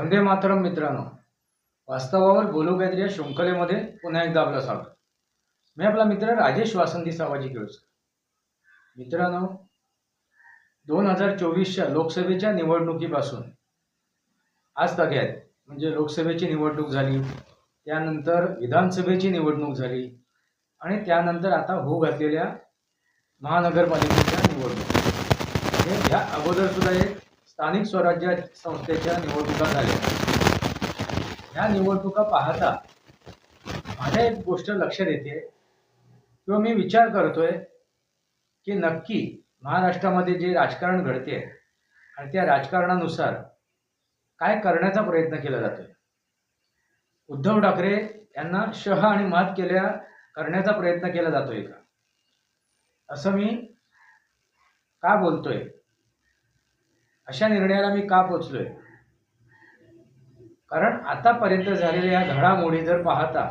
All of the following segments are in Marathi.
वंदे मातरम मित्रांनो वास्तवावर बोलू काहीतरी या शृंखलेमध्ये पुन्हा एकदा आपलं स्वागत. मी आपला मित्र राजेश वासंती सावाजी केळकर मित्रांनो दोन हजार चोवीसच्या लोकसभेच्या निवडणुकीपासून आज तग्यात म्हणजे लोकसभेची निवडणूक झाली त्यानंतर विधानसभेची निवडणूक झाली आणि त्यानंतर आता होऊ घातलेल्या महानगरपालिकेच्या निवडणूक. हे ह्या अगोदरसुद्धा एक स्थानिक स्वराज्य संस्थेच्या निवडणुका झाल्या. ह्या निवडणुका पाहता माझ्या एक गोष्ट लक्षात येते किंवा मी विचार करतोय की नक्की महाराष्ट्रामध्ये जे राजकारण घडते आणि त्या राजकारणानुसार काय करण्याचा प्रयत्न केला जातोय. उद्धव ठाकरे यांना शह आणि मात केल्या करण्याचा प्रयत्न केला जातोय का? असं मी का बोलतोय? अशा निर्णयाला मी का पोचलोय? कारण आतापर्यंत झालेल्या या घडामोडी जर पाहता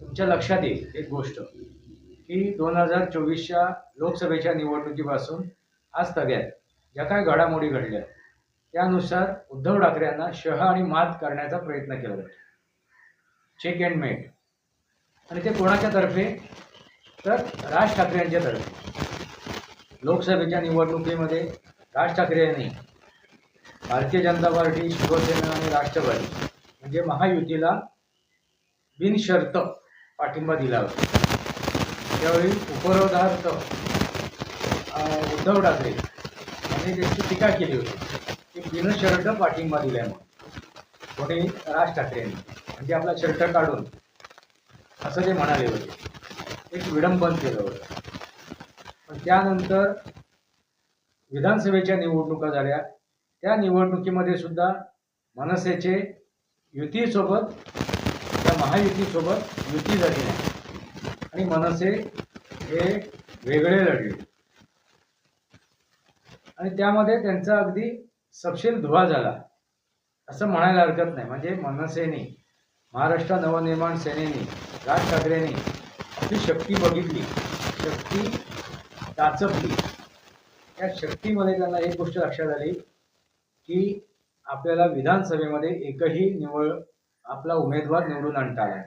तुमच्या लक्षात येईल एक गोष्ट की दोन हजार चोवीसच्या लोकसभेच्या निवडणुकीपासून आज तग्यात ज्या काय घडामोडी घडल्या त्यानुसार उद्धव ठाकरे यांना शह आणि मात करण्याचा प्रयत्न केला जातो. चेक अँड मेट आणि ते कोणाच्या तर्फे? तर राज ठाकरे यांच्या तर्फे. लोकसभेच्या निवडणुकीमध्ये राज ठाकरे यांनी भारतीय जनता पार्टी शिवसेना आणि राष्ट्रवादी म्हणजे महायुतीला बिनशर्त पाठिंबा दिला होता. त्यावेळी उपरोधार्थ उद्धव ठाकरे यांनी त्याची टीका केली होती. की बिनशर्ट पाठिंबा दिल्यामुळे कोणी? राज ठाकरे यांनी. म्हणजे आपला शर्ट काढून असं ते म्हणाले होते. एक विडंबन केलं होतं. पण त्यानंतर विधानसभेच्या निवडणुका झाल्या. त्या निवडणुकीमध्ये सुद्धा मनसेचे युतीसोबत त्या महायुतीसोबत युती झाली नाही आणि मनसे हे वेगळे लढले. आणि त्यामध्ये त्यांचा अगदी सपशील धुवा झाला. असं म्हणायला हरकत नाही. म्हणजे मनसेने महाराष्ट्र नवनिर्माण सेनेने राज ठाकरेंनी आपली शक्ती बघितली. शक्ती टाचपली त्या शक्तीमध्ये त्यांना एक गोष्ट लक्षात आली. की आपल्याला विधानसभेमध्ये एकही निवड आपला उमेदवार निवडून आणता आला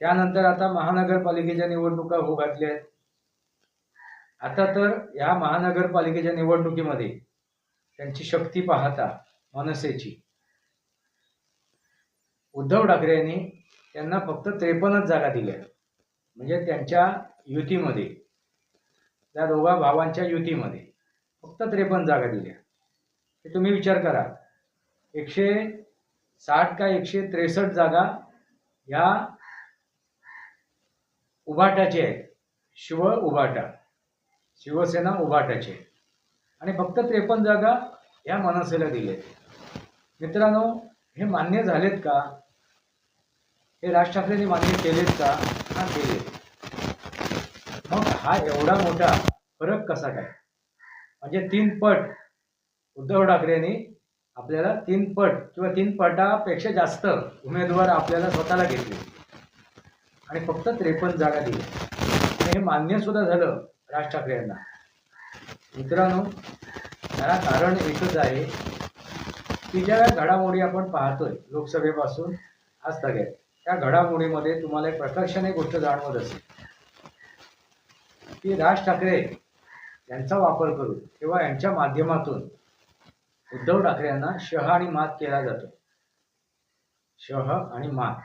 त्यानंतर आता महानगरपालिकेच्या निवडणुका होऊ घातल्या आहेत. आता तर या महानगरपालिकेच्या निवडणुकीमध्ये त्यांची शक्ती पाहता मनसेची. उद्धव ठाकरे यांनी त्यांना फक्त त्रेपन्नच जागा दिल्या. म्हणजे त्यांच्या युतीमध्ये त्या दोघा भावांच्या युतीमध्ये. फक्त त्रेपन्न जागा दिल्या. हे तुम्ही विचार करा. एकशे साठ का एकशे त्रेसष्ट जागा या उभाटाचे आहेत. शिव उभाटा. शिवसेना उभाटाचे आणि फक्त त्रेपन्न जागा या मनसेला दिल्या मित्रांनो हे मान्य झालेत का? हे राज ठाकरेंनी मान्य केलेत का? हा केले मग हा एवढा मोठा फरक कसा काय? म्हणजे तीन पट. उद्धव ठाकरेंनी आपल्याला तीन पट किंवा तीन पटापेक्षा जास्त उमेदवार आपल्याला स्वतःला घेतले. आणि फक्त त्रेपन्न जागा दिल्या आणि हे मान्य सुद्धा झालं राज ठाकरे यांना. मित्रांनो त्याला कारण एकच आहे की ज्या घडामोडी आपण पाहतोय लोकसभेपासून आज तग्यात त्या घडामोडीमध्ये तुम्हाला एक प्रकर्षाने गोष्ट जाणवत असेल की राज ठाकरे यांचा वापर करून किंवा यांच्या माध्यमातून उद्धव ठाकरे यांना शह आणि मात केला जातो. शह आणि मात.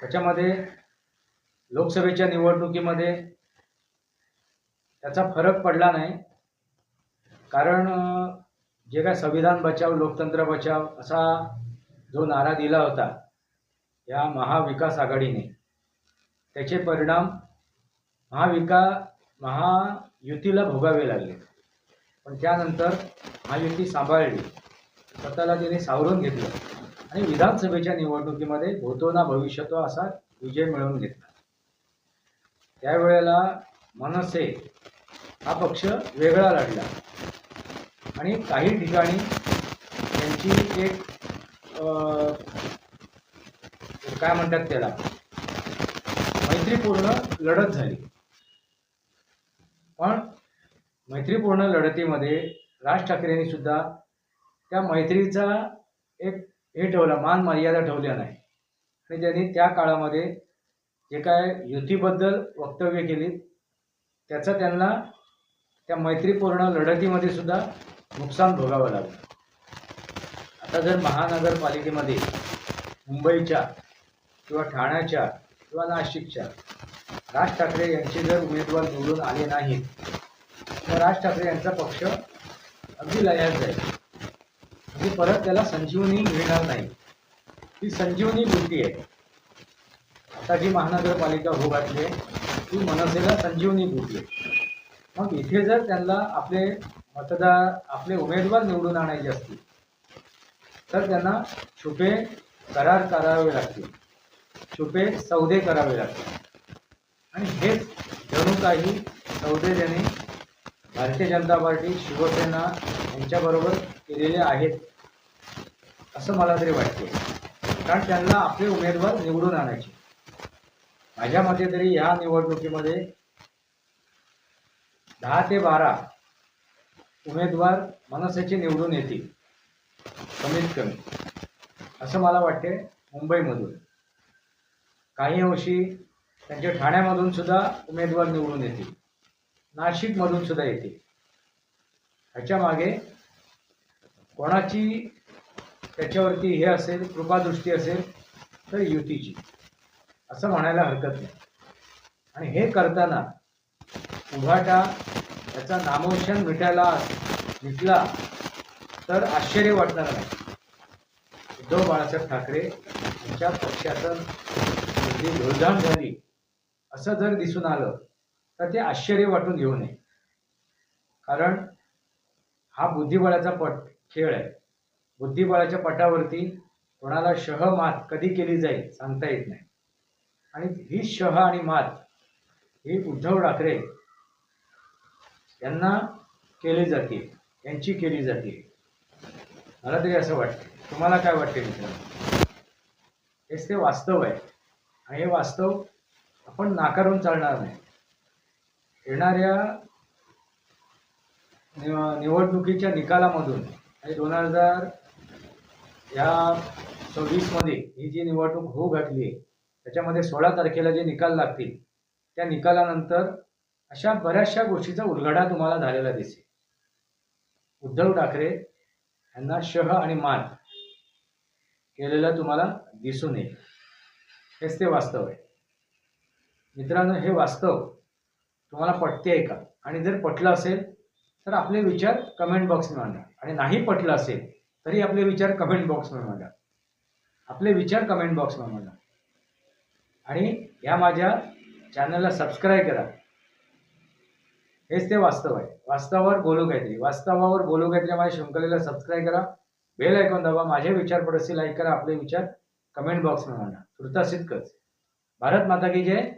त्याच्यामध्ये लोकसभेच्या निवडणुकीमध्ये त्याचा फरक पडला नाही. कारण जे काय संविधान बचाव लोकतंत्र बचाव असा जो नारा दिला होता या महाविकास आघाडीने त्याचे परिणाम महाविका महायुतीला भोगावे लागले. पण त्यानंतर महायुती सांभाळली. स्वतःला तिने सावरून घेतलं. आणि विधानसभेच्या निवडणुकीमध्ये होतो ना भविष्यतो असा विजय मिळवून घेतला. त्यावेळेला मनसे हा पक्ष वेगळा लढला. आणि काही ठिकाणी त्यांची एक काय म्हणतात त्याला? मैत्रीपूर्ण लढत झाली. पण मैत्रीपूर्ण लढतीमध्ये राज ठाकरेंनी सुद्धा त्या मैत्रीचा एक हे ठेवला मान मर्यादा ठेवल्या नाही. आणि त्यांनी त्या काळामध्ये जे काय युतीबद्दल वक्तव्य केली त्याचं त्यांना त्या मैत्रीपूर्ण लढतीमध्ये सुद्धा नुकसान भोगावं लागलं. आता जर महानगरपालिकेमध्ये मुंबईच्या किंवा ठाण्याच्या किंवा नाशिकच्या राज ठाकरे यांचे जर उमेदवार निवडून आले नाहीत तर राज ठाकरे यांचा पक्ष अगदी लयात जाईल. म्हणजे परत त्याला संजीवनी मिळणार नाही. ती संजीवनी बुद्धी आहे. आता जी महानगरपालिका हो घातली आहे. ती मनसेला संजीवनी बुद्धी आहे. मग इथे जर त्यांना आपले मतदार आपले उमेदवार निवडून आणायचे असतील तर त्यांना छुपे करार करावे लागतील. छुपे सौदे करावे लागतील. आणि हेच जणू काही सौदे भारतीय जनता पार्टी शिवसेना यांच्याबरोबर केलेले आहेत असं मला तरी वाटते. कारण त्यांना आपले उमेदवार निवडून आणायचे. माझ्या मते तरी ह्या निवडणुकीमध्ये दहा ते बारा उमेदवार मनसेचे निवडून येतील कमीत कमी असं मला वाटते मुंबईमधून. काही अंशी त्यांच्या ठाण्यामधून सुद्धा उमेदवार निवडून येतील. नाशिकमधून सुद्धा येतील. ह्याच्या मागे कोणाची त्याच्यावरती हे असेल कृपादृष्टी असेल तर युतीची. असं म्हणायला हरकत नाही. आणि हे करताना उभाटा त्याचा नामोशन मिटायला मिटला तर आश्चर्य वाटणार नाही. उद्धव बाळासाहेब ठाकरे यांच्या पक्षाचं जी धुळधाण झाली. असं जर दिसून आलं तर ते आश्चर्य वाटून घेऊ नये. कारण हा बुद्धिबळाचा पट खेळ आहे. बुद्धिबळाच्या पटावरती कोणाला शह मात कधी केली जाईल सांगता येत नाही. आणि ही शह आणि मात ही उद्धव ठाकरे यांना केली जाते यांची केली जाते मला तरी असं वाटतं. तुम्हाला काय वाटते मित्रांनो? हेच ते वास्तव आहे. आणि हे वास्तव आपण नाकारून चालणार नाही. येणाऱ्या निव- निवडणुकीच्या निकालामधून आणि दोन हजार या सव्वीसमध्ये ही जी निवडणूक होऊ घातली आहे त्याच्यामध्ये सोळा तारखेला जे निकाल लागतील त्या निकालानंतर अशा बऱ्याचशा गोष्टीचा उलगडा तुम्हाला झालेला दिसेल. उद्धव ठाकरे यांना शह आणि मान केलेलं तुम्हाला दिसून येईल. हेच ते वास्तव आहे. मित्रांनो हे वास्तव. तुम्हाला पटते आहे का? आणि जर पटलं असेल तर आपले विचार कमेंट बॉक्समध्ये मांडा. आणि नाही पटलं असेल तरी आपले विचार कमेंट बॉक्समध्ये मांडा. आपले विचार कमेंट बॉक्समध्ये मांडा. आणि या माझ्या चॅनलला सबस्क्राईब करा. हेच ते वास्तव आहे. वास्तवावर बोलू काहीतरी. वास्तवावर बोलू काहीतरी माझ्या शृंखलेला सबस्क्राईब करा. बेल ऐकून दाबा. माझे विचार पडसे लाईक करा. आपले विचार कमेंट बॉक्समध्ये मांडा. तुर्तास इतकंच भारत माता की जय.